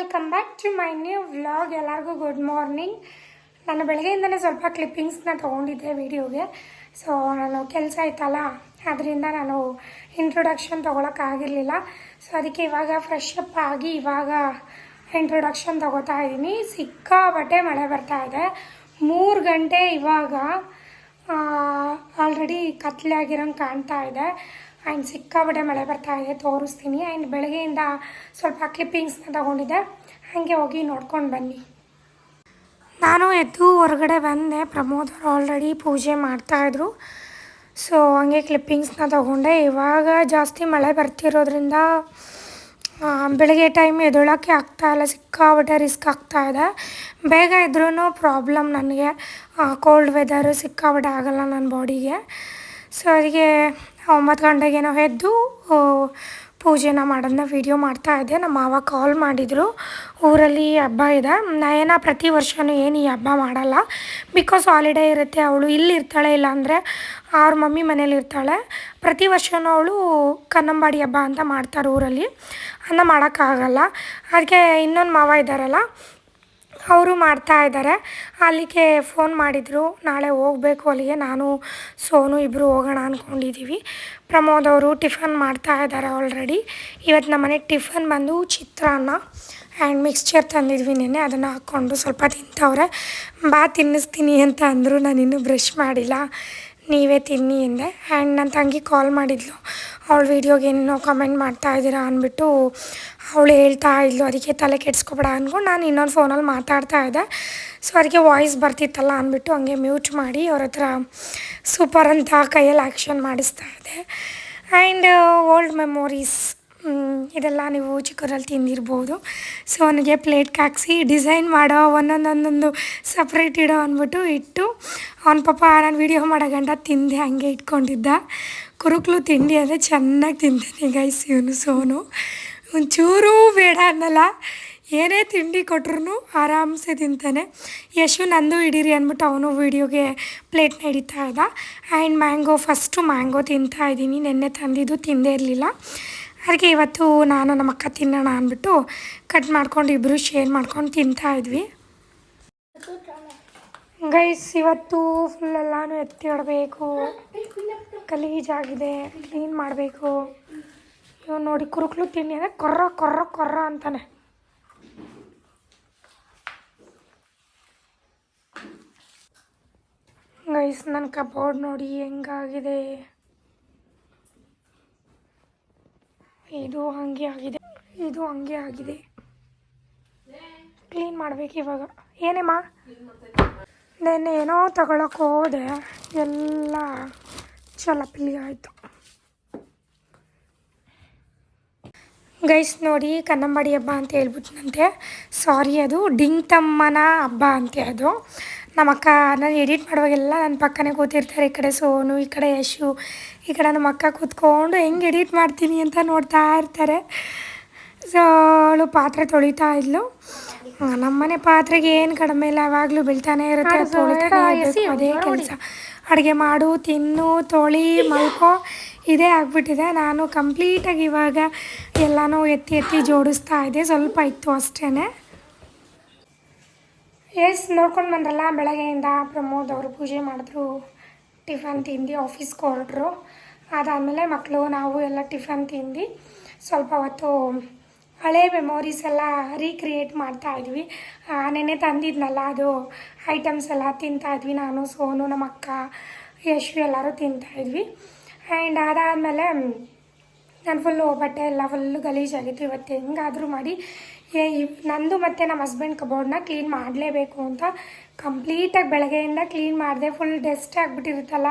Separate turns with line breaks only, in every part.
Welcome back to my new vlog ಎಲ್ಲರಿಗೂ good morning ನಾನು ಬೆಳಗ್ಗೆಯಿಂದನೇ ಸ್ವಲ್ಪ ಕ್ಲಿಪ್ಪಿಂಗ್ಸ್ನ ತೊಗೊಂಡಿದ್ದೆ ವಿಡಿಯೋಗೆ ಸೊ ನಾನು ಕೆಲಸ ಆಯ್ತಲ್ಲ ಅದರಿಂದ ನಾನು ಇಂಟ್ರೊಡಕ್ಷನ್ ತೊಗೊಳಕ್ಕಾಗಿರಲಿಲ್ಲ. ಸೊ ಅದಕ್ಕೆ ಇವಾಗ ಫ್ರೆಶ್ ಅಪ್ ಆಗಿ ಇವಾಗ ಇಂಟ್ರೊಡಕ್ಷನ್ ತೊಗೋತಾ ಇದ್ದೀನಿ. ಸಿಕ್ಕಾಬಟ್ಟೆ ಮಳೆ ಬರ್ತಾ ಇದೆ. ಮೂರು ಗಂಟೆ ಇವಾಗ ಆಲ್ರೆಡಿ ಕತ್ಲೆ ಆಗಿರೋಂಗೆ ಕಾಣ್ತಾ ಇದೆ. ಆ್ಯಂಡ್ ಸಿಕ್ಕಾಪಟ್ಟೆ ಮಳೆ ಬರ್ತಾ ಇದೆ, ತೋರಿಸ್ತೀನಿ. ಆ್ಯಂಡ್ ಬೆಳಗ್ಗೆಯಿಂದ ಸ್ವಲ್ಪ ಕ್ಲಿಪ್ಪಿಂಗ್ಸ್ನ ತಗೊಂಡಿದ್ದೆ. ಹಾಗೆ ಹೋಗಿ ನೋಡ್ಕೊಂಡು ಬನ್ನಿ. ನಾನು ಎದ್ದು ಹೊರಗಡೆ ಬಂದೆ. ಪ್ರಮೋದ್ ಅವರು ಆಲ್ರೆಡಿ ಪೂಜೆ ಮಾಡ್ತಾಯಿದ್ರು ಸೊ ಹಂಗೆ ಕ್ಲಿಪ್ಪಿಂಗ್ಸ್ನ ತಗೊಂಡೆ. ಇವಾಗ ಜಾಸ್ತಿ ಮಳೆ ಬರ್ತಿರೋದ್ರಿಂದ ಬೆಳಗ್ಗೆ ಟೈಮ್ ಎದೊಳಕ್ಕೆ ಆಗ್ತಾಯಿಲ್ಲ ಸಿಕ್ಕಾಪಟ್ಟೆ ರಿಸ್ಕ್ ಆಗ್ತಾಯಿದೆ ಬೇಗ ಇದ್ರೂ ಪ್ರಾಬ್ಲಮ್ ನನಗೆ. ಕೋಲ್ಡ್ ವೆದರು ಸಿಕ್ಕಾಪಟ್ಟೆ ಆಗಲ್ಲ ನನ್ನ ಬಾಡಿಗೆ ಸೊ ಅದಕ್ಕೆ ಒಂಬತ್ತು ಗಂಟೆಗೇನೋ ಎದ್ದು ಪೂಜೆನ ಮಾಡೋದನ್ನ ವೀಡಿಯೋ ಮಾಡ್ತಾ ಇದ್ದೆ. ನಮ್ಮ ಮಾವ ಕಾಲ್ ಮಾಡಿದರು. ಊರಲ್ಲಿ ಹಬ್ಬ ಇದೆ. ನಯನ ಪ್ರತಿ ವರ್ಷವೂ ಏನು ಈ ಹಬ್ಬ ಮಾಡಲ್ಲ. ಬಿಕಾಸ್ ಹಾಲಿಡೇ ಇರುತ್ತೆ, ಅವಳು ಇಲ್ಲಿ ಇರ್ತಾಳೆ, ಇಲ್ಲಾಂದರೆ ಅವ್ರ ಮಮ್ಮಿ ಮನೇಲಿ ಇರ್ತಾಳೆ. ಪ್ರತಿ ವರ್ಷವೂ ಅವಳು ಕನ್ನಂಬಾಡಿ ಹಬ್ಬ ಅಂತ ಮಾಡ್ತಾರೆ ಊರಲ್ಲಿ. ಅನ್ನ ಮಾಡೋಕ್ಕಾಗಲ್ಲ. ಅದಕ್ಕೆ ಇನ್ನೊಂದು ಮಾವ ಇದ್ದಾರಲ್ಲ ಅವರು ಮಾಡ್ತಾ ಇದ್ದಾರೆ. ಅಲ್ಲಿಗೆ ಫೋನ್ ಮಾಡಿದರು. ನಾಳೆ ಹೋಗಬೇಕು ಅಲ್ಲಿಗೆ. ನಾನು, ಸೋನು ಇಬ್ಬರು ಹೋಗೋಣ ಅಂದ್ಕೊಂಡಿದ್ದೀವಿ ಪ್ರಮೋದ್ ಅವರು ಟಿಫನ್ ಮಾಡ್ತಾ ಇದ್ದಾರೆ ಆಲ್ರೆಡಿ ಇವತ್ತು ನಮ್ಮ ಮನೆಗೆ ಟಿಫನ್ ಬಂದು ಚಿತ್ರಾನ್ನ ಆ್ಯಂಡ್ ಮಿಕ್ಸ್ಚರ್ ತಂದಿದ್ವಿ ನಿನ್ನೆ. ಅದನ್ನು ಹಾಕ್ಕೊಂಡು ಸ್ವಲ್ಪ ತಿಂತವ್ರೆ. ಬಾ, ತಿನ್ನಿಸ್ತೀನಿ ಅಂತ ಅಂದರು. ನಾನು ಇನ್ನೂ ಬ್ರಷ್ ಮಾಡಿಲ್ಲ. ನೀವೇ ತಿನ್ನಿ ಎಂದೆ. ಆ್ಯಂಡ್ ನನ್ನ ತಂಗಿ ಕಾಲ್ ಮಾಡಿದ್ಲು. ಅವಳ ವೀಡಿಯೋಗೆ ಏನೇನೋ ಕಮೆಂಟ್ ಮಾಡ್ತಾ ಇದ್ದೀರಾ ಅಂದ್ಬಿಟ್ಟು ಅವಳು ಹೇಳ್ತಾ ಇದ್ಲು, ಅದಕ್ಕೆ ತಲೆ ಕೆಡ್ಸ್ಕೊಬೇಡ ಅಂದ್ಕೊಂಡು ನಾನು ಇನ್ನೊಂದು ಫೋನಲ್ಲಿ ಮಾತಾಡ್ತಾ ಇದ್ದೆ. ಸೊ ಅದಕ್ಕೆ ವಾಯ್ಸ್ ಬರ್ತಿತ್ತಲ್ಲ ಅಂದ್ಬಿಟ್ಟು ಹಂಗೆ ಮ್ಯೂಟ್ ಮಾಡಿ ಅವ್ರ ಹತ್ರ ಸೂಪರ್ ಅಂತ ಕೈಯಲ್ಲಿ ಆ್ಯಕ್ಷನ್ ಮಾಡಿಸ್ತಾ ಇದ್ದೆ. ಆ್ಯಂಡ್ ಓಲ್ಡ್ ಮೆಮೊರೀಸ್ ಇದೆಲ್ಲ ನೀವು ಚಿಕ್ಕದ್ರಲ್ಲಿ ತಿಂದಿರ್ಬೋದು. ಸೊ ಅವನಿಗೆ ಪ್ಲೇಟ್ಗೆ ಹಾಕ್ಸಿ ಡಿಸೈನ್ ಮಾಡೋ, ಒಂದೊಂದೊಂದೊಂದು ಸಪ್ರೇಟ್ ಇಡೋ ಅಂದ್ಬಿಟ್ಟು ಇಟ್ಟು, ಅವ್ನ ಪಾಪ, ನಾನು ವೀಡಿಯೋ ಮಾಡೋ ಗಂಟ ತಿಂದೆ, ಹಂಗೆ ಇಟ್ಕೊಂಡಿದ್ದ. ಕುರುಕ್ಲು ತಿಂಡಿ ಅಂದರೆ ಚೆನ್ನಾಗಿ ತಿಂತಾನೆ ಗೈಸ್ ಇವನು ಸೋನು. ಒಂಚೂರೂ ಬೇಡ ಅನ್ನಲ್ಲ, ಏನೇ ತಿಂಡಿ ಕೊಟ್ರು ಆರಾಮ್ಸೆ ತಿಂತಾನೆ. ಯಶು ನಂದು ಹಿಡೀರಿ ಅಂದ್ಬಿಟ್ಟು ಅವನು ವೀಡಿಯೋಗೆ ಪ್ಲೇಟ್ನ ಹಿಡಿತಾ ಇದ್ದ. ಆ್ಯಂಡ್ ಮ್ಯಾಂಗೋ ಫಸ್ಟು ಮ್ಯಾಂಗೋ ತಿಂತಾ ಇದ್ದೀನಿ, ನೆನ್ನೆ ತಂದಿದ್ದು ತಿಂದೇ ಇರಲಿಲ್ಲ. ಅದಕ್ಕೆ ಇವತ್ತು ನಾನು ನಮ್ಮ ಅಕ್ಕ ತಿನ್ನೋಣ ಅಂದ್ಬಿಟ್ಟು ಕಟ್ ಮಾಡ್ಕೊಂಡು ಇಬ್ಬರು ಶೇರ್ ಮಾಡ್ಕೊಂಡು ತಿಂತಾ ಇದ್ವಿ. ಗೈಸ್ ಇವತ್ತು ಫುಲ್ ಎಲ್ಲಾನು ಎತ್ತಿ ಇಡಬೇಕು ಗಲೀಜಾಗಿದೆ ಕ್ಲೀನ್ ಮಾಡಬೇಕು. ಇವ್ ನೋಡಿ ಕುರುಕ್ಲು ತಿಂಡಿ ಅಂದರೆ ಕೊರ್ರ ಕೊರ್ರ ಕೊರ್ರ ಅಂತಾನೆ. ಗೈಸ್ ನನ್ನ ಕಬೋರ್ಡ್ ನೋಡಿ ಹೆಂಗಾಗಿದೆ. ಇದು ಹಂಗೆ ಆಗಿದೆ, ಇದು ಹಂಗೆ ಆಗಿದೆ. ಕ್ಲೀನ್ ಮಾಡ್ಬೇಕು ಇವಾಗ. ಏನೇಮ್ಮ? ನೆನ್ನೆ ಏನೋ ತಗೊಳಕ್ಕೆ ಹೋದೆ, ಎಲ್ಲ ಚಲಪಿಲಿ ಆಯಿತು ಗೈಸ್ ನೋಡಿ ಕನ್ನಂಬಾಡಿ ಹಬ್ಬ ಅಂತ ಹೇಳ್ಬಿಟ್ನಂತೆ. ಸಾರಿ ಅದು ಡಿಂಗ್ತಮ್ಮನ ಹಬ್ಬ ಅಂತೆ ಅದು. ನಮ್ಮಕ್ಕ ನಾನು ಎಡಿಟ್ ಮಾಡುವಾಗೆಲ್ಲ ನನ್ನ ಪಕ್ಕನೇ ಕೂತಿರ್ತಾರೆ ಈ ಕಡೆ ಸೋನು ಈ ಕಡೆ ಯಶು ಈ ಕಡೆ ನಮ್ಮ ಅಕ್ಕ ಕೂತ್ಕೊಂಡು ಹೆಂಗೆ ಎಡಿಟ್ ಮಾಡ್ತೀನಿ ಅಂತ ನೋಡ್ತಾ ಇರ್ತಾರೆ. ಸೊ ಅವಳು ಪಾತ್ರೆ ತೊಳಿತಾ ಇದ್ಲು. ನಮ್ಮನೆ ಪಾತ್ರೆಗೆ ಏನು ಕಡಿಮೆ ಇಲ್ಲ ಯಾವಾಗಲೂ ಬೀಳ್ತಾನೆ ಇರುತ್ತೆ ಅದು ತೊಳಿತಾನೆ ಇರ್ಬೇಕು ಅದೇ ಕೆಲಸ. ಅಡುಗೆ ಮಾಡು, ತಿನ್ನು, ತೊಳಿ, ಮಲ್ಕೋ. ಇದೇ ಆಗಿಬಿಟ್ಟಿದೆ. ನಾನು ಕಂಪ್ಲೀಟಾಗಿ ಇವಾಗ ಎಲ್ಲನೂ ಎತ್ತಿ ಎತ್ತಿ ಜೋಡಿಸ್ತಾ ಇದ್ದೆ. ಸ್ವಲ್ಪ ಇತ್ತು ಅಷ್ಟೇ ಎಸ್, ನೋಡ್ಕೊಂಡು ಬಂದ್ರಲ್ಲ, ಬೆಳಗ್ಗೆಯಿಂದ ಪ್ರಮೋದ್ ಅವರು ಪೂಜೆ ಮಾಡಿದ್ರು. ಟಿಫನ್ ತಿಂದು ಆಫೀಸ್ಗೆ ಹೊರಟ್ರು. ಅದಾದಮೇಲೆ ಮಕ್ಕಳು, ನಾವು ಎಲ್ಲ ಟಿಫನ್ ತಿಂದು ಸ್ವಲ್ಪ ಹೊತ್ತು ಹಳೆ ಮೆಮೊರೀಸ್ ಎಲ್ಲ ರೀಕ್ರಿಯೇಟ್ ಮಾಡ್ತಾ ಇದ್ವಿ. ನೆನೆ ತಂದಿದ್ನಲ್ಲ ಅದು ಐಟಮ್ಸ್ ಎಲ್ಲ ತಿಂತಾ ಇದ್ವಿ ನಾನು, ಸೋನು, ನಮ್ಮ ಅಕ್ಕ, ಯಶು ಎಲ್ಲರೂ ತಿಂತಾ ಇದ್ವಿ. ಆ್ಯಂಡ್ ಅದಾದಮೇಲೆ ನಾನು ಫುಲ್ಲು ಬಟ್ಟೆ ಎಲ್ಲ ಫುಲ್ಲು ಗಲೀಜಾಗಿತ್ತು ಇವತ್ತು ಹೆಂಗಾದರೂ ಮಾಡಿ, ಏ ನಂದು ಮತ್ತು ನಮ್ಮ ಹಸ್ಬೆಂಡ್ ಕಬೋರ್ಡ್ನ ಕ್ಲೀನ್ ಮಾಡಲೇಬೇಕು ಅಂತ ಕಂಪ್ಲೀಟಾಗಿ ಬೆಳಗ್ಗೆಯಿಂದ ಕ್ಲೀನ್ ಮಾಡಿದೆ ಫುಲ್ ಡಸ್ಟ್ ಆಗಿಬಿಟ್ಟಿರುತ್ತಲ್ಲ,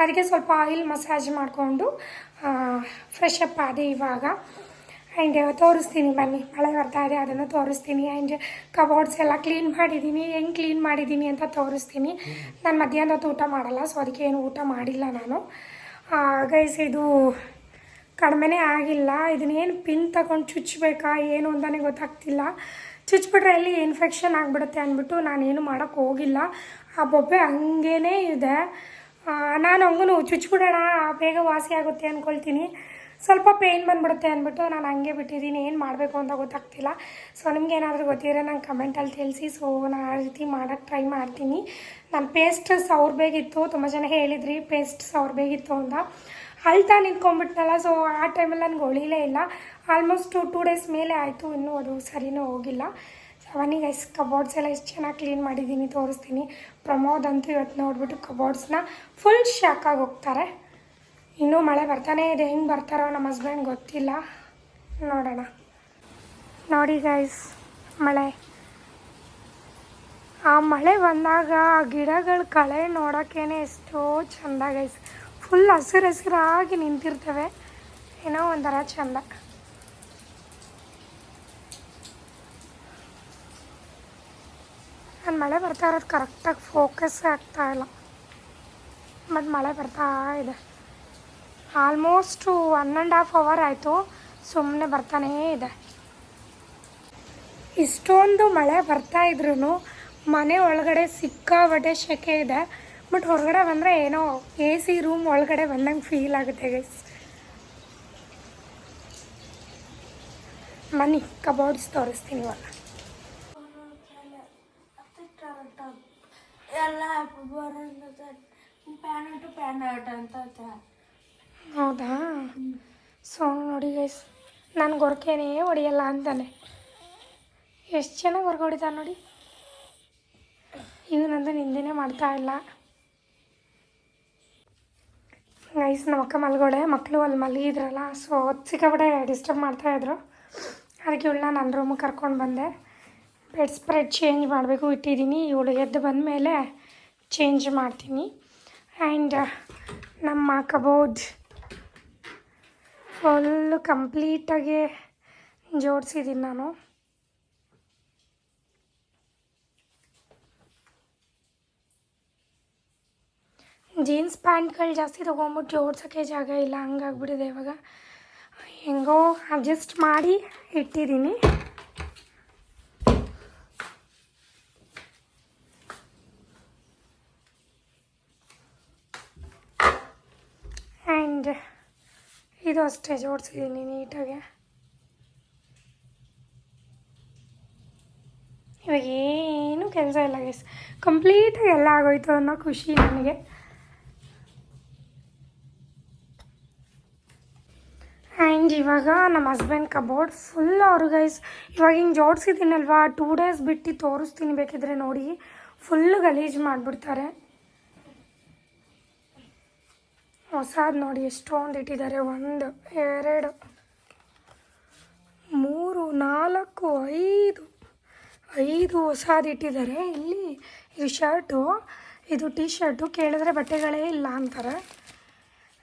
ಅದಕ್ಕೆ ಸ್ವಲ್ಪ ಆಯಿಲ್ ಮಸಾಜ್ ಮಾಡಿಕೊಂಡು ಫ್ರೆಶ್ ಅಪ್ ಆದೆ ಇವಾಗ. ಆ್ಯಂಡ್ ತೋರಿಸ್ತೀನಿ ಬನ್ನಿ. ಮಳೆ ಬರ್ತಾ ಇದೆ, ಅದನ್ನು ತೋರಿಸ್ತೀನಿ. ಆ್ಯಂಡ್ ಕಬೋರ್ಡ್ಸ್ ಎಲ್ಲ ಕ್ಲೀನ್ ಮಾಡಿದ್ದೀನಿ ಹೆಂಗೆ ಕ್ಲೀನ್ ಮಾಡಿದ್ದೀನಿ ಅಂತ ತೋರಿಸ್ತೀನಿ. ನಾನು ಮಧ್ಯಾಹ್ನ ಹೊತ್ತು ಊಟ ಮಾಡಲ್ಲ ಸೊ ಅದಕ್ಕೆ ಏನು ಊಟ ಮಾಡಿಲ್ಲ ನಾನು. ಗೈಸ್ ಇದು ಕಡಿಮೆನೇ ಆಗಿಲ್ಲ. ಇದನ್ನೇನು ಪಿನ್ ತಗೊಂಡು ಚುಚ್ಚಬೇಕಾ ಏನು ಅಂತಲೇ ಗೊತ್ತಾಗ್ತಿಲ್ಲ. ಚುಚ್ಚಿಬಿಟ್ರೆ ಅಲ್ಲಿ ಇನ್ಫೆಕ್ಷನ್ ಆಗಿಬಿಡುತ್ತೆ ಅಂದ್ಬಿಟ್ಟು ನಾನೇನು ಮಾಡೋಕ್ಕೆ ಹೋಗಿಲ್ಲ. ಆ ಬೊಬ್ಬೆ ಹಂಗೇ ಇದೆ. ನಾನು ಹಂಗೂ ಚುಚ್ಚಿಬಿಡೋಣ ಬೇಗ ವಾಸಿ ಆಗುತ್ತೆ ಅಂದ್ಕೊಳ್ತೀನಿ ಸ್ವಲ್ಪ ಪೇಯ್ನ್ ಬಂದ್ಬಿಡುತ್ತೆ ಅಂದ್ಬಿಟ್ಟು ನಾನು ಹಂಗೆ ಬಿಟ್ಟಿದ್ದೀನಿ, ಏನು ಮಾಡಬೇಕು ಅಂತ ಗೊತ್ತಾಗ್ತಿಲ್ಲ. ಸೊ ನಿಮ್ಗೆ ಏನಾದರೂ ಗೊತ್ತಿದ್ರೆ ನಂಗೆ ಕಮೆಂಟಲ್ಲಿ ತಿಳಿಸಿ. ಸೊ ನಾನು ಆ ರೀತಿ ಮಾಡೋಕ್ಕೆ ಟ್ರೈ ಮಾಡ್ತೀನಿ. ನಾನು ಪೇಸ್ಟ್ ಬೇಕಿತ್ತು ತುಂಬ ಜನ ಹೇಳಿದ್ರಿ ಪೇಸ್ಟ್ ಬೇಕಿತ್ತು ಅಂತ. ಅಳ್ತಾ ನಿಂತ್ಕೊಂಡ್ಬಿಟ್ನಲ್ಲ ಸೊ ಆ ಟೈಮಲ್ಲಿ ನನಗೆ ಹೊಳಿಲೇ ಇಲ್ಲ. ಆಲ್ಮೋಸ್ಟ್ ಟು ಟೂ ಡೇಸ್ ಮೇಲೆ ಆಯಿತು, ಇನ್ನೂ ಅದು ಸರಿನೂ ಹೋಗಿಲ್ಲ. ಅವನಿಗೆ ಐಸ್ ಕಬೋರ್ಡ್ಸ್ ಎಲ್ಲ ಎಷ್ಟು ಚೆನ್ನಾಗಿ ಕ್ಲೀನ್ ಮಾಡಿದ್ದೀನಿ ತೋರಿಸ್ತೀನಿ. ಪ್ರಮೋದ್ ಅಂತೂ ಇವತ್ತು ನೋಡ್ಬಿಟ್ಟು ಕಬೋರ್ಡ್ಸ್ನ ಫುಲ್ ಶಾಕಾಗಿ ಹೋಗ್ತಾರೆ. ಇನ್ನೂ ಮಳೆ ಬರ್ತಾನೇ ಇದೆ. ಹೆಂಗೆ ಬರ್ತಾರೋ ನಮ್ಮ ಹಸ್ಬೆಂಡ್ ಗೊತ್ತಿಲ್ಲ. ನೋಡೋಣ. ನೋಡಿ ಗೈಸ್ ಮಳೆ. ಆ ಮಳೆ ಬಂದಾಗ ಆ ಗಿಡಗಳ ಕಳೆ ನೋಡೋಕ್ಕೇನೆ ಎಷ್ಟೋ ಚೆಂದ ಗೈಸ್ ಫುಲ್ ಹಸಿರು ಹಸಿರಾಗಿ ನಿಂತಿರ್ತವೆ. ಏನೋ ಒಂಥರ ಚೆಂದ. ನಾನು ಮಳೆ ಬರ್ತಾ ಇರೋದು ಕರೆಕ್ಟಾಗಿ ಫೋಕಸ್ ಆಗ್ತಾ ಇಲ್ಲ. ಬಟ್ ಮಳೆ ಬರ್ತಾ ಇದೆ. Almost one and half hour ಆಯಿತು. ಸುಮ್ಮನೆ ಬರ್ತಾನೇ ಇದೆ. ಇಷ್ಟೊಂದು ಮಳೆ ಬರ್ತಾ ಇದ್ರೂ ಮನೆ ಒಳಗಡೆ ಸಿಕ್ಕಾಬಟ್ಟೆ ಶೆಕೆ ಇದೆ. ಬಟ್ ಹೊರಗಡೆ ಬಂದರೆ ಏನೋ ಎ ಸಿ ರೂಮ್ ಒಳಗಡೆ ಬಂದಂಗೆ ಫೀಲ್ ಆಗುತ್ತೆ ಗೈಸ್ ಮನಿ ಕಬೋರ್ಡ್ಸ್ ತೋರಿಸ್ತೀನಿ ಇವಾಗ.
ಎಲ್ಲ ಪ್ಯಾನ್ ಟು ಪ್ಯಾನ್ ಅಂತ
ಹೌದಾ? ಸೊ ನೋಡಿ ಗೈಸ್ ನಾನು ಗೊರಕೆನೇ ಹೊಡೆಯಲ್ಲ ಅಂತಾನೆ. ಎಷ್ಟು ಚೆನ್ನಾಗಿ ಹೊರಗೆ ಹೊಡಿತಾನೆ ನೋಡಿ. ಇವನಂತೂ ನಿಂದೆನೇ ಮಾಡ್ತಾ ಇಲ್ಲ. ಗೈಸ್ ನಮ್ಮ ಅಕ್ಕ ಮಲ್ಗೋಳೆ ಮಕ್ಕಳು ಅಲ್ಲಿ ಮಲಗಿದ್ರಲ್ಲ ಸೊ ಸಿಕ್ಕಾಪಟ್ಟೆ ಡಿಸ್ಟರ್ಬ್ ಮಾಡ್ತಾಯಿದ್ರು ಅದಕ್ಕೆ ಇವಳನ್ನ ನನ್ನ ರೂಮಿಗೆ ಕರ್ಕೊಂಡು ಬಂದೆ. ಬೆಡ್ ಸ್ಪ್ರೆಡ್ ಚೇಂಜ್ ಮಾಡಬೇಕು ಇಟ್ಟಿದ್ದೀನಿ. ಇವಳು ಎದ್ದು ಬಂದಮೇಲೆ ಚೇಂಜ್ ಮಾಡ್ತೀನಿ. ಆ್ಯಂಡ್ ನಮ್ಮ ಕಬೋರ್ಡ್ ಫುಲ್ಲು ಕಂಪ್ಲೀಟಾಗಿ ಜೋಡಿಸಿದ್ದೀನಿ ನಾನು. ಜೀನ್ಸ್ ಪ್ಯಾಂಟ್ಗಳು ಜಾಸ್ತಿ ತೊಗೊಂಬಿಟ್ಟು ಜೋಡ್ಸೋಕ್ಕೆ ಜಾಗ ಇಲ್ಲ, ಹಂಗಾಗ್ಬಿಟ್ಟಿದೆ ಇವಾಗ. ಹೆಂಗೋ ಅಡ್ಜಸ್ಟ್ ಮಾಡಿ ಇಟ್ಟಿದ್ದೀನಿ ಆ್ಯಂಡ್ ಇದು ಅಷ್ಟೇ ಜೋಡಿಸಿದ್ದೀನಿ ನೀಟಾಗೆ. ಇವಾಗ ಏನು ಕೆಲಸ ಇಲ್ಲ ಗೈಸ್ ಕಂಪ್ಲೀಟಾಗಿ ಎಲ್ಲ ಆಗೋಯ್ತು ಅನ್ನೋ ಖುಷಿ ನನಗೆ. ಆ್ಯಂಡ್ ಇವಾಗ ನಮ್ಮ ಹಸ್ಬೆಂಡ್ ಕಬೋರ್ಡ್ ಫುಲ್ ಅವ್ರು ಗೈಸ್ ಇವಾಗ ಹಿಂಗೆ ಜೋಡಿಸಿದ್ದೀನಲ್ವಾ? ಟೂ ಡೇಸ್ ಬಿಟ್ಟು ತೋರಿಸ್ತೀನಿ ಬೇಕಿದ್ರೆ ನೋಡಿ. ಫುಲ್ ಗಲೀಜು ಮಾಡಿಬಿಡ್ತಾರೆ. ಹೊಸದು ನೋಡಿ ಎಷ್ಟೊಂದು ಇಟ್ಟಿದ್ದಾರೆ. ಒಂದು, ಎರಡು, ಮೂರು, ನಾಲ್ಕು, ಐದು ಐದು ಹೊಸದು ಇಟ್ಟಿದ್ದಾರೆ. ಇಲ್ಲಿ ಇದು ಶರ್ಟು, ಇದು ಟೀ ಶರ್ಟು ಕೇಳಿದ್ರೆ ಬಟ್ಟೆಗಳೇ ಇಲ್ಲ ಅಂತಾರೆ.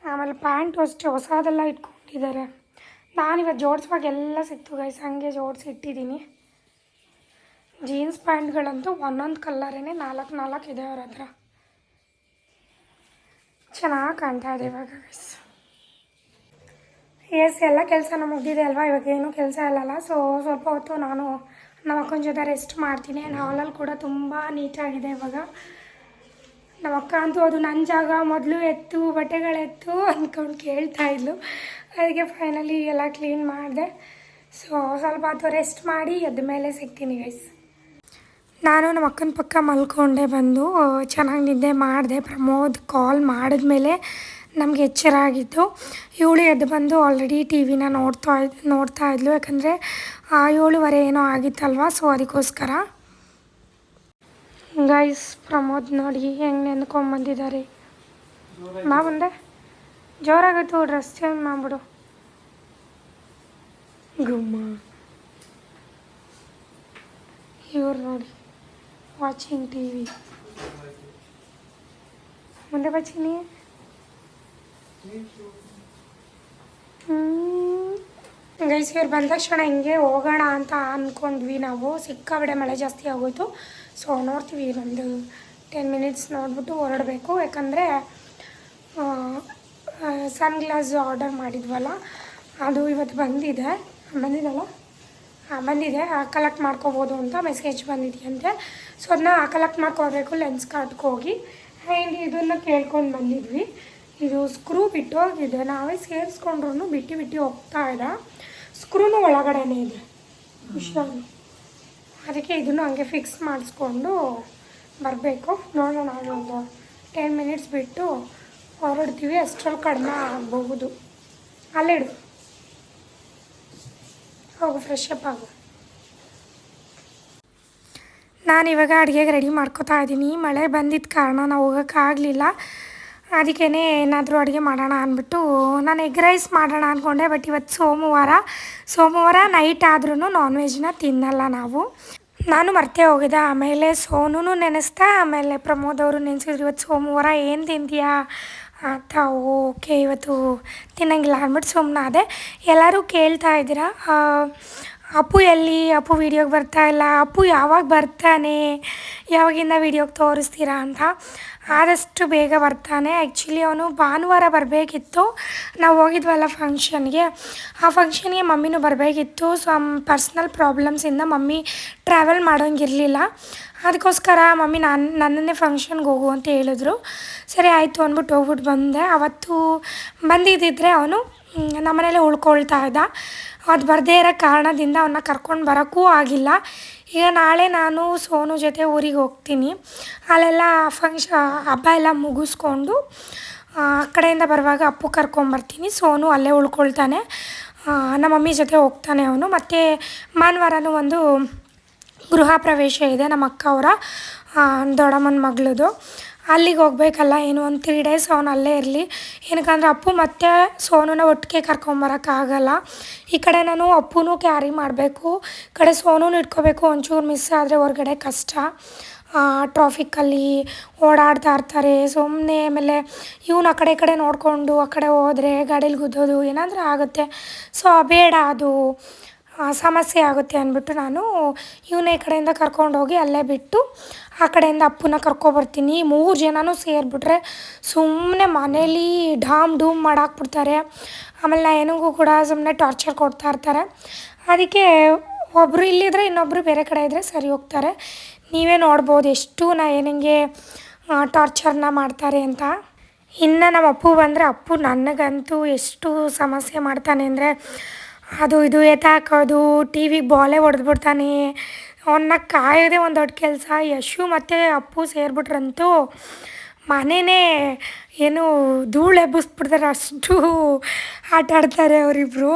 ಆಮೇಲೆ ಪ್ಯಾಂಟು ಅಷ್ಟೇ, ಹೊಸದೆಲ್ಲ ಇಟ್ಕೊಂಡಿದ್ದಾರೆ. ನಾನಿವತ್ತು ಜೋಡಿಸುವಾಗ ಎಲ್ಲ ಸಿಕ್ತು ಗೈಸ್ ಹಂಗೆ ಜೋಡಿಸಿ ಇಟ್ಟಿದ್ದೀನಿ. ಜೀನ್ಸ್ ಪ್ಯಾಂಟ್ಗಳಂತೂ ಒಂದೊಂದು ಕಲ್ಲರೇ ನಾಲ್ಕು ನಾಲ್ಕು ಇದೆ ಅವ್ರ ಹತ್ರ. ಚೆನ್ನಾಗಿ ಕಾಣ್ತಾ ಇದೆ ಇವಾಗ ಗೈಸ್ ಎಸ್ ಎಲ್ಲ ಕೆಲಸನೂ ಮುಗಿದಿದೆ ಅಲ್ವಾ? ಇವಾಗ ಏನೂ ಕೆಲಸ ಇಲ್ಲಲ್ಲ. ಸೊ ಸ್ವಲ್ಪ ಹೊತ್ತು ನಾನು ನಮ್ಮ ಅಕ್ಕನ ಜೊತೆ ರೆಸ್ಟ್ ಮಾಡ್ತೀನಿ. ಹಾಲಲ್ಲಿ ಕೂಡ ತುಂಬ ನೀಟಾಗಿದೆ ಇವಾಗ. ನಮ್ಮ ಅಕ್ಕ ಅಂತೂ ಅದು ನನ್ನ ಜಾಗ, ಮೊದಲು ಎತ್ತು ಬಟ್ಟೆಗಳೆತ್ತು ಅಂದ್ಕೊಂಡು ಕೇಳ್ತಾ ಇದ್ಲು. ಅದಕ್ಕೆ ಫೈನಲಿ ಎಲ್ಲ ಕ್ಲೀನ್ ಮಾಡಿದೆ. ಸೊ ಸ್ವಲ್ಪ ಹೊತ್ತು ರೆಸ್ಟ್ ಮಾಡಿ ಎದ್ದ ಮೇಲೆ ಸಿಗ್ತೀನಿ ಗೈಸ್ ನಾನು ನಮ್ಮ ಅಕ್ಕನ ಪಕ್ಕ ಮಲ್ಕೊಂಡೆ ಬಂದು ಚೆನ್ನಾಗಿ ನಿದ್ದೆ ಮಾಡಿದೆ. ಪ್ರಮೋದ್ ಕಾಲ್ ಮಾಡಿದ್ಮೇಲೆ ನಮಗೆ ಎಚ್ಚರ ಆಗಿತ್ತು. ಇವಳು ಎದ್ದು ಬಂದು ಆಲ್ರೆಡಿ ಟಿ ವಿನ ನೋಡ್ತಾ ನೋಡ್ತಾ ಇದ್ಲು. ಯಾಕಂದರೆ ಏಳುವರೆ ಏನೋ ಆಗಿತ್ತಲ್ವ? ಸೊ ಅದಕ್ಕೋಸ್ಕರ. ಗೈಸ್ ಪ್ರಮೋದ್ ನೋಡಿ ಹೆಂಗೆ ನೆನ್ಕೊಂಬಂದಿದ್ದಾರೆ ಮಾ ಬಂದೆ ಜೋರಾಗತ್ತು ಡ್ರೆಸ್ ಚೇಂಜ್ ಮಾಡಿಬಿಡು. ಗುಮ್ಮ. ಇವ್ರು ನೋಡಿ. ವಾಚಿಂಗ್ ಟಿ ವಿ ಮುಂದೆ ಬಚ್ಚಿನಿ ಗೈಸ್ ಇವ್ರು ಬಂದ ತಕ್ಷಣ ಹಿಂಗೆ ಹೋಗೋಣ ಅಂತ ಅಂದ್ಕೊಂಡ್ವಿ ನಾವು ಸಿಕ್ಕಾಬಡೆ ಮಳೆ ಜಾಸ್ತಿ ಆಗೋಯ್ತು ಸೊ ನೋಡ್ತೀವಿ ಒಂದು ಟೆನ್ ಮಿನಿಟ್ಸ್ ನೋಡ್ಬಿಟ್ಟು ಹೊರಡಬೇಕು ಯಾಕಂದರೆ ಸನ್ ಗ್ಲಾಸ್ ಆರ್ಡರ್ ಮಾಡಿದ್ವಲ್ಲ ಅದು ಇವತ್ತು ಬಂದಿದೆ ಬಂದಿದಲ್ಲ ಬಂದಿದೆ ಕಲೆಕ್ಟ್ ಮಾಡ್ಕೋಬೋದು ಅಂತ ಮೆಸೇಜ್ ಬಂದಿದೆಯಂತೆ ಸೊ ಅದನ್ನ ಕಲೆಕ್ಟ್ ಮಾಡ್ಕೋಬೇಕು ಲೆನ್ಸ್ ಕಾರ್ಡ್ಗೆ ಹೋಗಿ ಆ್ಯಂಡ್ ಇದನ್ನು ಕೇಳ್ಕೊಂಡು ಬಂದಿದ್ವಿ. ಇದು ಸ್ಕ್ರೂ ಬಿಟ್ಟು ಹೋಗಿದೆ. ನಾವೇ ಸೇರಿಸ್ಕೊಂಡ್ರು ಬಿಟ್ಟು ಬಿಟ್ಟು ಹೋಗ್ತಾ ಇದೆ ಸ್ಕ್ರೂನು ಒಳಗಡೆನೇ ಇದೆ. ಹುಷಾರು ಅದಕ್ಕೆ ಇದನ್ನು ಹಂಗೆ ಫಿಕ್ಸ್ ಮಾಡಿಸ್ಕೊಂಡು ಬರಬೇಕು. ನೋಡೋಣ, ಒಂದು ಟೆನ್ ಮಿನಿಟ್ಸ್ ಬಿಟ್ಟು ಹೊರಡ್ತೀವಿ. ಅಷ್ಟರಲ್ಲಿ ಕಡಿಮೆ ಆಗಬಹುದು. ಅಲ್ಲಿಡು. ಹೋಗು ಫ್ರೆಶ್ ಅಪ್ ಆಗು. ನಾನು ಇವಾಗ ಅಡುಗೆಗೆ ರೆಡಿ ಮಾಡ್ಕೋತಾ ಇದ್ದೀನಿ. ಮಳೆ ಬಂದಿದ್ದ ಕಾರಣ ನಾವು ಹೋಗೋಕ್ಕಾಗಲಿಲ್ಲ ಅದಕ್ಕೇ ಏನಾದರೂ ಅಡುಗೆ ಮಾಡೋಣ ಅಂದ್ಬಿಟ್ಟು ನಾನು ಎಗ್ ರೈಸ್ ಮಾಡೋಣ ಅಂದ್ಕೊಂಡೆ ಬಟ್ ಇವತ್ತು ಸೋಮವಾರ. ಸೋಮವಾರ ನೈಟ್ ಆದ್ರೂ ನಾನ್ ವೆಜ್ನ ತಿನ್ನಲ್ಲ ನಾವು. ನಾನು ಮರ್ತೇ ಹೋಗಿದ್ದೆ. ಆಮೇಲೆ ಸೋನು ನೆನೆಸ್ತಾ ಆಮೇಲೆ ಪ್ರಮೋದ್ ಅವರು ನೆನೆಸಿದ್ರು, ಇವತ್ತು ಸೋಮವಾರ ಏನು ತಿಂತೀಯಾ ಅಂತ, ಓಕೆ, ಇವತ್ತು ತಿನ್ನಂಗಿಲ್ಲ ಅಂದ್ಬಿಟ್ಟು ಸುಮ್ಮನೆ ಅದೇ ಎಲ್ಲರೂ ಕೇಳ್ತಾ ಇದ್ದೀರಾ? ಅಪ್ಪು ಎಲ್ಲಿ? ಅಪ್ಪು ವೀಡಿಯೋಗೆ ಬರ್ತಾ ಇಲ್ಲ. ಅಪ್ಪು ಯಾವಾಗ ಬರ್ತಾನೆ? ಯಾವಾಗಿಂದ ವೀಡಿಯೋಗೆ ತೋರಿಸ್ತೀರಾ ಅಂತ. ಆದಷ್ಟು ಬೇಗ ಬರ್ತಾನೆ. ಆ್ಯಕ್ಚುಲಿ ಅವನು ಭಾನುವಾರ ಬರಬೇಕಿತ್ತು. ನಾವು ಹೋಗಿದ್ವಲ್ಲ ಫಂಕ್ಷನ್ಗೆ ಆ ಫಂಕ್ಷನ್ಗೆ ಮಮ್ಮಿನೂ ಬರಬೇಕಿತ್ತು. ಸೊ ಪರ್ಸ್ನಲ್ ಪ್ರಾಬ್ಲಮ್ಸಿಂದ ಮಮ್ಮಿ ಟ್ರಾವೆಲ್ ಮಾಡೋಂಗಿರಲಿಲ್ಲ. ಅದಕ್ಕೋಸ್ಕರ ಮಮ್ಮಿ ನಾನು, ನನ್ನನ್ನೇ ಫಂಕ್ಷನ್ಗೆ ಹೋಗು ಅಂತ ಹೇಳಿದ್ರು. ಸರಿ ಆಯಿತು ಅಂದ್ಬಿಟ್ಟು ಹೋಗ್ಬಿಟ್ಟು ಬಂದೆ. ಅವತ್ತು ಬಂದಿದ್ದಿದ್ರೆ ಅವನು ನಮ್ಮನೇಲೆ ಉಳ್ಕೊಳ್ತಾ ಇದ್ದ. ಅದು ಬರದೇ ಇರೋ ಕಾರಣದಿಂದ ಅವನ್ನ ಕರ್ಕೊಂಡು ಬರೋಕ್ಕೂ ಆಗಿಲ್ಲ. ಈಗ ನಾಳೆ ನಾನು ಸೋನು ಜೊತೆ ಊರಿಗೆ ಹೋಗ್ತೀನಿ. ಅಲ್ಲೆಲ್ಲ ಫಂಕ್ಷ ಹಬ್ಬ ಎಲ್ಲ ಮುಗಿಸ್ಕೊಂಡು, ಆ, ಕಡೆಯಿಂದ ಬರುವಾಗ ಅಪ್ಪು ಕರ್ಕೊಂಬರ್ತೀನಿ ಸೋನು ಅಲ್ಲೇ ಉಳ್ಕೊಳ್ತಾನೆ. ನಮ್ಮ ಮಮ್ಮಿ ಜೊತೆ ಹೋಗ್ತಾನೆ ಅವನು. ಮತ್ತು ಭಾನುವಾರನೂ ಒಂದು ಗೃಹ ಪ್ರವೇಶ ಇದೆ ನಮ್ಮ ಅಕ್ಕ ಅವರ ದೊಡ್ಡಮ್ಮನ ಮಗಳದು. ಅಲ್ಲಿಗೆ ಹೋಗ್ಬೇಕಲ್ಲ, ಏನು ಒಂದು ತ್ರೀ ಡೇಸ್ ಅವನು ಅಲ್ಲೇ ಇರಲಿ. ಏನಕ್ಕಂದ್ರೆ ಅಪ್ಪು ಮತ್ತೆ ಸೋನುನ ಒಟ್ಟಿಗೆ ಕರ್ಕೊಂಬರೋಕ್ಕಾಗಲ್ಲ ಈ ಕಡೆ ನಾನು ಅಪ್ಪುನೂ ಕ್ಯಾರಿ ಮಾಡಬೇಕು. ಈ ಕಡೆ ಸೋನೂನು ಇಟ್ಕೋಬೇಕು, ಒಂಚೂರು ಮಿಸ್ ಆದರೆ ಹೊರಗಡೆ ಕಷ್ಟ. ಟ್ರಾಫಿಕ್ಕಲ್ಲಿ ಓಡಾಡ್ತಾ ಇರ್ತಾರೆ. ಸುಮ್ಮನೆ ಆಮೇಲೆ ಇವನು ಆ ಕಡೆ ಕಡೆ ನೋಡಿಕೊಂಡು ಆ ಕಡೆ ಹೋದರೆ ಗಾಡೀಲಿ ಗುದ್ದೋದು ಏನಾದರೂ ಆಗುತ್ತೆ. ಸೊ ಬೇಡ ಅದು. ಸಮಸ್ಯೆ ಆಗುತ್ತೆ ಅಂದ್ಬಿಟ್ಟು ನಾನು ಇವನೇ ಕಡೆಯಿಂದ ಕರ್ಕೊಂಡೋಗಿ ಅಲ್ಲೇ ಬಿಟ್ಟು ಆ ಕಡೆಯಿಂದ ಅಪ್ಪನ ಕರ್ಕೊಬರ್ತೀನಿ. ಮೂರು ಜನನೂ ಸೇರಿಬಿಟ್ರೆ ಸುಮ್ಮನೆ ಮನೇಲಿ ಢಾಮ್ ಡೂಮ್ ಮಾಡಾಕ್ಬಿಡ್ತಾರೆ. ಆಮೇಲೆ ನಾ ಏನಿಗೂ ಕೂಡ ಸುಮ್ಮನೆ ಟಾರ್ಚರ್ ಕೊಡ್ತಾ ಇರ್ತಾರೆ. ಅದಕ್ಕೆ ಒಬ್ಬರು ಇಲ್ಲಿದ್ರೆ ಇನ್ನೊಬ್ಬರು ಬೇರೆ ಕಡೆ ಇದ್ದರೆ ಸರಿ ಹೋಗ್ತಾರೆ. ನೀವೇ ನೋಡ್ಬೋದು ಎಷ್ಟು ನಾ ಏನಂಗೆ ಟಾರ್ಚರ್ನ ಮಾಡ್ತಾರೆ ಅಂತ. ಇನ್ನು ನಮ್ಮ ಅಪ್ಪು ಬಂದರೆ ಅಪ್ಪು ನನಗಂತೂ ಎಷ್ಟು ಸಮಸ್ಯೆ ಮಾಡ್ತಾನೆ ಅಂದರೆ ಅದು ಇದು ಎತ್ತಾಕೋದು, ಟಿ ವಿಗೆ ಬಾಲೇ ಹೊಡೆದ್ಬಿಡ್ತಾನೆ. ಅವನ್ನ ಕಾಯೋದೇ ಒಂದು ದೊಡ್ಡ ಕೆಲಸ. ಯಶು ಮತ್ತು ಅಪ್ಪು ಸೇರಿಬಿಟ್ರಂತೂ ಮನೆಯೇ ಏನು ಧೂಳು ಎಬ್ಬಿಸ್ಬಿಡ್ತಾರೆ ಅಷ್ಟು ಆಟ ಆಡ್ತಾರೆ ಅವರಿಬ್ಬರು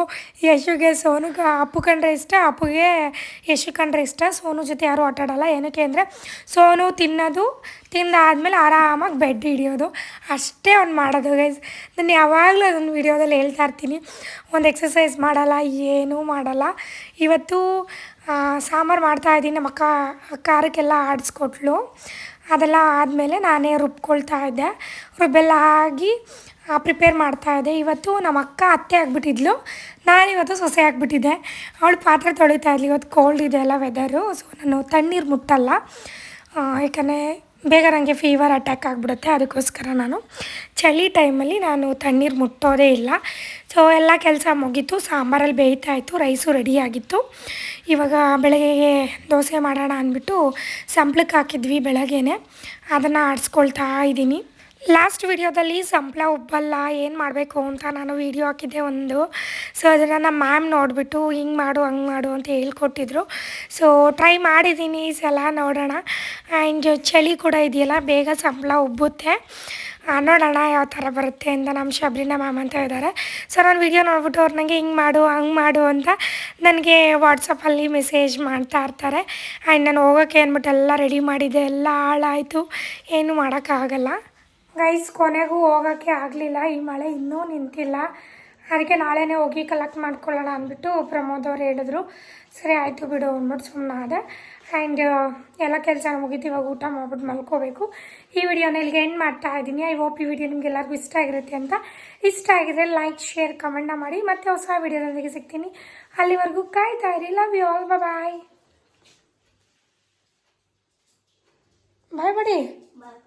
ಯಶುಗೆ ಸೋನುಗೆ ಅಪ್ಪು ಕಂಡ್ರೆ ಇಷ್ಟ, ಅಪ್ಪುಗೆ ಯಶು ಕಂಡ್ರೆ ಇಷ್ಟ. ಸೋನು ಜೊತೆ ಯಾರೂ ಆಟ ಆಡಲ್ಲ. ಏನಕ್ಕೆ ಅಂದರೆ ಸೋನು ತಿನ್ನೋದು, ತಿಂದಾದಮೇಲೆ ಆರಾಮಾಗಿ ಬೆಡ್ ಹಿಡಿಯೋದು. ಅಷ್ಟೇ ಅವ್ನು ಮಾಡೋದು ಗೈಸ್ ನಾನು ಯಾವಾಗಲೂ ಅದೊಂದು ವೀಡಿಯೋದಲ್ಲಿ ಹೇಳ್ತಾ ಇರ್ತೀನಿ. ಒಂದು ಎಕ್ಸಸೈಸ್ ಮಾಡಲ್ಲ, ಏನೂ ಮಾಡಲ್ಲ. ಇವತ್ತು ಸಾಂಬಾರು ಮಾಡ್ತಾಯಿದ್ದೀನಿ ನಮ್ಮ ಅಕ್ಕ, ಖಾರಕ್ಕೆಲ್ಲ ಆಡಿಸ್ಕೊಟ್ಲು. ಅದೆಲ್ಲ ಆದಮೇಲೆ ನಾನೇ ರುಬ್ಕೊಳ್ತಾ ಇದ್ದೆ. ರುಬ್ಬೆಲ್ಲ ಆಗಿ ಪ್ರಿಪೇರ್ ಮಾಡ್ತಾಯಿದ್ದೆ ಇವತ್ತು ನಮ್ಮ ಅಕ್ಕ ಅತ್ತೆ ಆಗಿಬಿಟ್ಟಿದ್ಲು. ನಾನಿವತ್ತು ಸೊಸೆ ಆಗಿಬಿಟ್ಟಿದ್ದೆ. ಅವಳು ಪಾತ್ರೆ ತೊಳಿತಾ ಇದ್ಲು. ಇವತ್ತು ಕೋಲ್ಡ್ ಇದೆ ಎಲ್ಲ ವೆದರು ಸೊ ನಾನು ತಣ್ಣೀರು ಮುಟ್ಟಲ್ಲ. ಯಾಕಂದರೆ ಬೇಗ ನನಗೆ ಫೀವರ್ ಅಟ್ಯಾಕ್ ಆಗಿಬಿಡುತ್ತೆ, ಅದಕ್ಕೋಸ್ಕರ ನಾನು ಚಳಿ ಟೈಮಲ್ಲಿ ನಾನು ತಣ್ಣೀರು ಮುಟ್ಟೋದೇ ಇಲ್ಲ. ಸೊ ಎಲ್ಲ ಕೆಲಸ ಮುಗೀತು, ಸಾಂಬಾರಲ್ಲಿ ಬೇಯ್ತಾ ಇತ್ತು ರೈಸು ರೆಡಿಯಾಗಿತ್ತು ಇವಾಗ ಬೆಳಗ್ಗೆಗೆ ದೋಸೆ ಮಾಡೋಣ ಅಂದ್ಬಿಟ್ಟು ಸಂಪ್ಳಕ್ಕೆ ಹಾಕಿದ್ವಿ ಬೆಳಗ್ಗೆನೆ. ಅದನ್ನು ಆಡಿಸ್ಕೊಳ್ತಾ ಇದ್ದೀನಿ. ಲಾಸ್ಟ್ ವಿಡಿಯೋದಲ್ಲಿ ಸಂಪ್ಳ ಉಬ್ಬಲ್ಲ ಏನು ಮಾಡಬೇಕು ಅಂತ ನಾನು ವಿಡಿಯೋ ಹಾಕಿದ್ದೆ ಒಂದು. ಸೊ ಅದನ್ನು ನಮ್ಮ ಮ್ಯಾಮ್ ನೋಡಿಬಿಟ್ಟು ಹಿಂಗೆ ಮಾಡು, ಹಂಗೆ ಮಾಡು ಅಂತ ಹೇಳ್ಕೊಟ್ಟಿದ್ರು. ಸೊ ಟ್ರೈ ಮಾಡಿದ್ದೀನಿ ಈ ಸಲ, ನೋಡೋಣ. ಆ್ಯಂಡ್ ಚಳಿ ಕೂಡ ಇದೆಯಲ್ಲ, ಬೇಗ ಸಂಬಳ ಉಬ್ಬುತ್ತೆ. ನೋಡೋಣ ಯಾವ ಥರ ಬರುತ್ತೆ ಅಂತ ನಮ್ಮ ಶಬರಿನ ಮ್ಯಾಮ್ ಅಂತ ಇದ್ದಾರೆ. ಸೊ ನಾನು ವಿಡಿಯೋ ನೋಡ್ಬಿಟ್ಟು ಅವ್ರು ನನಗೆ ಹಿಂಗೆ ಮಾಡು, ಹಂಗೆ ಮಾಡು ಅಂತ ನನಗೆ ವಾಟ್ಸಪ್ಪಲ್ಲಿ ಮೆಸೇಜ್ ಮಾಡ್ತಾ ಇರ್ತಾರೆ. ಆ್ಯಂಡ್ ನಾನು ಹೋಗೋಕ್ಕೆ ಅಂದ್ಬಿಟ್ಟು ಎಲ್ಲ ರೆಡಿ ಮಾಡಿದ್ದೆ, ಎಲ್ಲ ಹಾಳಾಯಿತು. ಏನು ಮಾಡೋಕ್ಕಾಗಲ್ಲ. ಗೈಸ್ ಕೊನೆಗೂ ಹೋಗೋಕ್ಕೆ ಆಗಲಿಲ್ಲ. ಈ ಮಳೆ ಇನ್ನೂ ನಿಂತಿಲ್ಲ. ಅದಕ್ಕೆ ನಾಳೆನೇ ಹೋಗಿ ಕಲೆಕ್ಟ್ ಮಾಡ್ಕೊಳ್ಳೋಣ ಅಂದ್ಬಿಟ್ಟು ಪ್ರಮೋದ್ ಅವ್ರು ಹೇಳಿದ್ರು. ಸರಿ ಆಯಿತು ಬಿಡು ಅಂದ್ಬಿಟ್ಟು ಸುಮ್ಮನೆ ಆದೆ. ಆ್ಯಂಡ್ ಎಲ್ಲ ಕೆಲಸ ಮುಗೀತು. ಇವಾಗ ಊಟ ಮಾಡ್ಬಿಟ್ಟು ಮಲ್ಕೋಬೇಕು. ಈ ವಿಡಿಯೋನ ಇಲ್ಲಿಗೆ ಎಂಡ್ ಮಾಡ್ತಾ ಇದ್ದೀನಿ. ಐ ಹೋಪ್ ಈ ವಿಡಿಯೋ ನಿಮ್ಗೆ ಎಲ್ಲರಿಗೂ ಇಷ್ಟ ಆಗಿರುತ್ತೆ ಅಂತ. ಇಷ್ಟ ಆಗಿದ್ರೆ ಲೈಕ್ ಶೇರ್ ಕಮೆಂಟ್ನ ಮಾಡಿ. ಮತ್ತೆ ಹೊಸ ವಿಡಿಯೋದೊಂದಿಗೆ ಸಿಗ್ತೀನಿ. ಅಲ್ಲಿವರೆಗೂ ಕಾಯ್ತಾ ಇರಿ love you all bye
bye bye